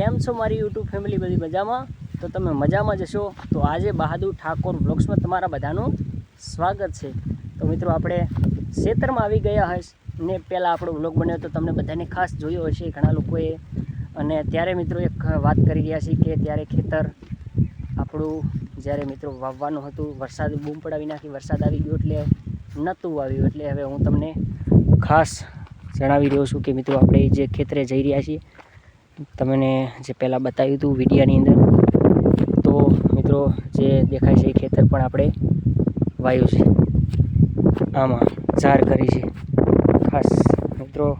કેમ છો મારી યુટ્યુબ ફેમિલી બધી મજામાં? તો તમે મજામાં જશો તો આજે બહાદુર ઠાકોર બ્લોગ્સમાં તમારા બધાનું સ્વાગત છે. તો મિત્રો, આપણે ખેતરમાં આવી ગયા હશ ને પહેલાં આપણો બ્લોગ બન્યો તો તમને બધાને ખાસ જોયો હશે ઘણા લોકોએ. અને ત્યારે મિત્રો એક વાત કરી રહ્યા છીએ કે ત્યારે ખેતર આપણું જ્યારે મિત્રો વાવવાનું હતું, વરસાદ બૂમ પડાવી નાખી, વરસાદ આવી ગયો એટલે નહોતું વાવ્યું એટલે હવે હું તમને ખાસ જણાવી રહ્યો છું કે મિત્રો, આપણે જે ખેતરે જઈ રહ્યા છીએ તમને જે પહેલાં બતાવ્યું હતું વિડીયાની અંદર. તો મિત્રો, જે દેખાય છે એ ખેતર પણ આપણે વાયુ છે. આમાં ઝાર કરી છે. ખાસ મિત્રો,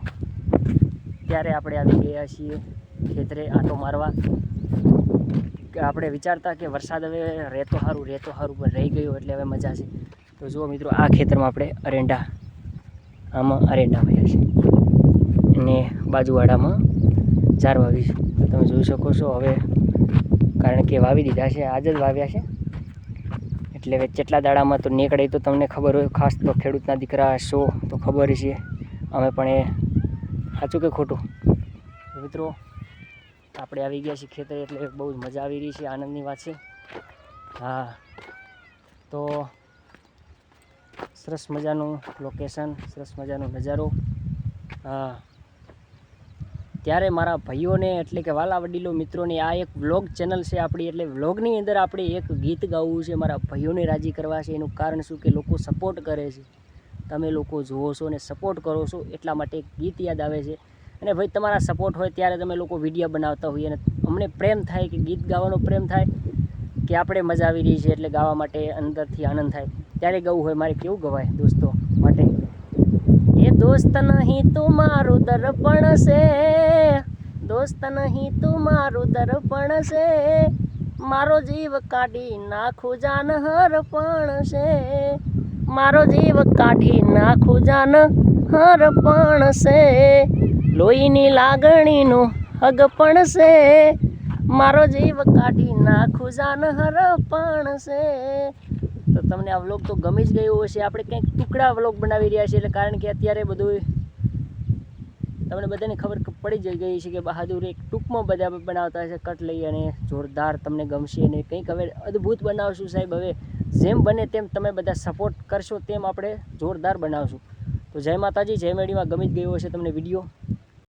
ત્યારે આપણે આવી ગયા છીએ ખેતરે આંટો મારવા. આપણે વિચારતા કે વરસાદ હવે રહેતો સારું રહેતો સારું પણ રહી ગયો એટલે હવે મજા છે. તો જુઓ મિત્રો, આ ખેતરમાં આપણે અરેંડા, આમાં અરેંડા વાવ્યા છે. અને બાજુવાડામાં ઝાર વાવી છે. તમે જોઈ શકો છો હવે, કારણ કે વાવી દીધા છે, આજ જ વાવ્યા છે. એટલે હવે કેટલા દાડામાં તો નીકળે તો તમને ખબર હોય, ખાસ તો ખેડૂતના દીકરા શો તો ખબર છે અમે પણ એ સાચું કે ખોટું? મિત્રો, આપણે આવી ગયા છીએ ખેતરે એટલે બહુ જ મજા આવી રહી છે, આનંદની વાત છે. હા. તો સરસ મજાનું લોકેશન સરસ મજાનો નજારો. હા. ત્યારે મારા ભાઈઓને એટલે કે વાલા વડીલો મિત્રોને આ એક વ્લોગ ચેનલ છે આપણી, એટલે વ્લોગની અંદર આપણે એક ગીત ગાવું છે, મારા ભાઈઓને રાજી કરવા છે. એનું કારણ શું કે લોકો સપોર્ટ કરે છે. તમે લોકો જુઓ છો અને સપોર્ટ કરો છો એટલા માટે એક ગીત યાદ આવે છે. અને ભાઈ, તમારા સપોર્ટ હોય ત્યારે તમે લોકો વીડિયો બનાવતા હોઈએ અને અમને પ્રેમ થાય કે ગીત ગાવાનો પ્રેમ થાય કે આપણે મજા આવી રહી છે એટલે ગાવા માટે અંદરથી આનંદ થાય. ત્યારે ગાવું હોય. મારે કેવું ગવાય દોસ્તો માટે? એ દોસ્ત નહીં તો મારું દર્પણ છે. દોસ્ત નહીં, તું મારું દર્પણ છે. મારો જીવ કાઢી નાખું જાન હરપણ છે. મારો જીવ કાઢી નાખું જાન હરપણ છે. લોહીની લાગણીનું હગપણ છે. મારો જીવ કાઢી નાખું જાન હરપણ છે. તો તમને આ વ્લોગ તો ગમી જ ગયો હશે. આપણે કંઈક ટુકડા વ્લોગ બનાવી રહ્યા છીએ, એટલે કારણ કે અત્યારે બધું તમને બધાને ખબર પડી જ ગઈ છે કે બહાદુર એક ટૂંકમાં બધા બનાવતા છે કટ લઈ અને જોરદાર તમને ગમશે અને કંઈક હવે અદ્ભુત બનાવશું સાહેબ. હવે જેમ બને તેમ તમે બધા સપોર્ટ કરશો તેમ આપણે જોરદાર બનાવશું. તો જય માતાજી, જય મેળીમાં ગમી જ ગયો હશે તમને વીડિયો